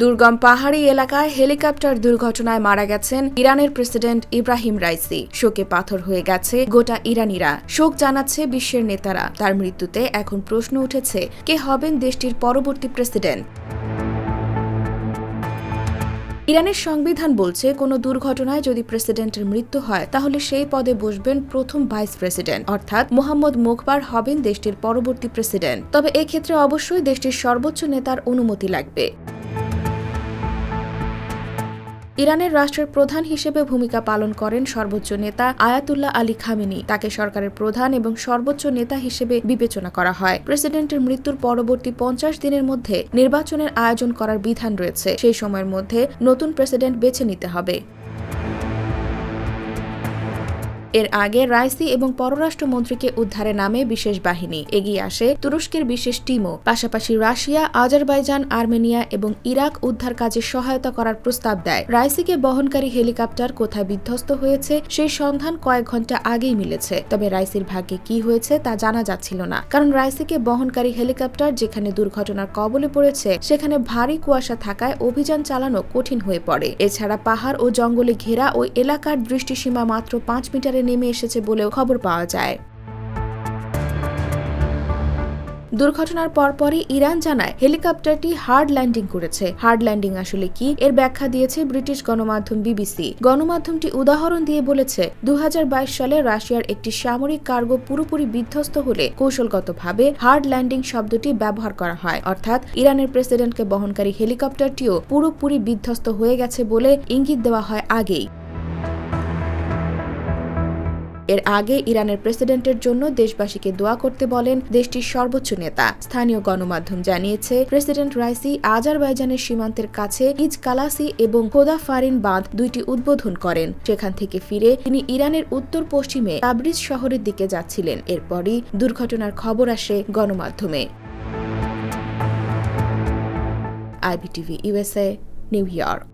দুর্গম পাহাড়ি এলাকায় হেলিকপ্টার দুর্ঘটনায় মারা গেছেন ইরানের প্রেসিডেন্ট ইব্রাহিম রাইসি। শোকে পাথর হয়ে গেছে গোটা ইরানিরা। শোক জানাচ্ছে বিশ্বের নেতারা। তার মৃত্যুতে এখন প্রশ্ন উঠেছে, কে হবেন দেশটির পরবর্তী প্রেসিডেন্ট? ইরানের সংবিধান বলছে, কোনো দুর্ঘটনায় যদি প্রেসিডেন্টের মৃত্যু হয়, তাহলে সেই পদে বসবেন প্রথম ভাইস প্রেসিডেন্ট। অর্থাৎ মোহাম্মদ মোখবার হবেন দেশটির পরবর্তী প্রেসিডেন্ট। তবে এক্ষেত্রে অবশ্যই দেশটির সর্বোচ্চ নেতার অনুমতি লাগবে। ইরানের রাষ্ট্রের প্রধান হিসেবে ভূমিকা পালন করেন সর্বোচ্চ নেতা আয়াতুল্লাহ আলী খামেনি। তাকে সরকারের প্রধান এবং সর্বোচ্চ নেতা হিসেবে বিবেচনা করা হয়। প্রেসিডেন্টের মৃত্যুর পরবর্তী পঞ্চাশ দিনের মধ্যে নির্বাচনের আয়োজন করার বিধান রয়েছে। সেই সময়ের মধ্যে নতুন প্রেসিডেন্ট বেছে নিতে হবে। এর আগে রাইসি এবং পররাষ্ট্রমন্ত্রীকে উদ্ধারে নামে বিশেষ বাহিনী। এগিয়ে আসে তুরস্কের বিশেষ টিমও। পাশাপাশি রাশিয়া, আজারবাইজান, আর্মেনিয়া এবং ইরাক উদ্ধার কাজে সহায়তা করার প্রস্তাব দেয়। রাইসিকে বহনকারী হেলিকপ্টার কোথায় বিধ্বস্ত হয়েছে সেই সন্ধান কয়েক ঘণ্টা আগেই মিলেছে। তবে রাইসির ভাগ্যে কি হয়েছে তা জানা যাচ্ছিল না। কারণ রাইসিকে বহনকারী হেলিকপ্টার যেখানে দুর্ঘটনার কবলে পড়েছে, সেখানে ভারী কুয়াশা থাকায় অভিযান চালানো কঠিন হয়ে পড়ে। এছাড়া পাহাড় ও জঙ্গলে ঘেরা ওই এলাকার দৃষ্টিসীমা মাত্র পাঁচ মিটারে নেমে এসেছে বলেও খবর পাওয়া যায়। দুর্ঘটনার পরপরই ইরান জানায় হেলিকপ্টারটি হার্ড ল্যান্ডিং করেছে। হার্ড ল্যান্ডিং আসলে কি? এর ব্যাখ্যা দিয়েছে ব্রিটিশ গণমাধ্যম বিবিসি। গণমাধ্যমটি উদাহরণ দিয়ে বলেছে দু হাজার বাইশ সালে রাশিয়ার একটি সামরিক কার্গো পুরোপুরি বিধ্বস্ত হলে কৌশলগতভাবে হার্ড ল্যান্ডিং শব্দটি ব্যবহার করা হয়। অর্থাৎ ইরানের প্রেসিডেন্টকে বহনকারী হেলিকপ্টারটিও পুরোপুরি বিধ্বস্ত হয়ে গেছে বলে ইঙ্গিত দেওয়া হয় আগেই। এর আগে ইরানের প্রেসিডেন্টের জন্য দেশবাসীকে দোয়া করতে বলেন দেশটির সর্বোচ্চ নেতা। স্থানীয় গণমাধ্যম জানিয়েছে, প্রেসিডেন্ট রাইসি আজারবাইজানের সীমান্তের কাছে ইজ কালাসি এবং খোদা ফারিন বাঁধ দুইটি উদ্বোধন করেন। সেখান থেকে ফিরে তিনি ইরানের উত্তর পশ্চিমে তাবরিজ শহরের দিকে যাচ্ছিলেন। এরপরই দুর্ঘটনার খবর আসে গণমাধ্যমে। IBTV USA New York.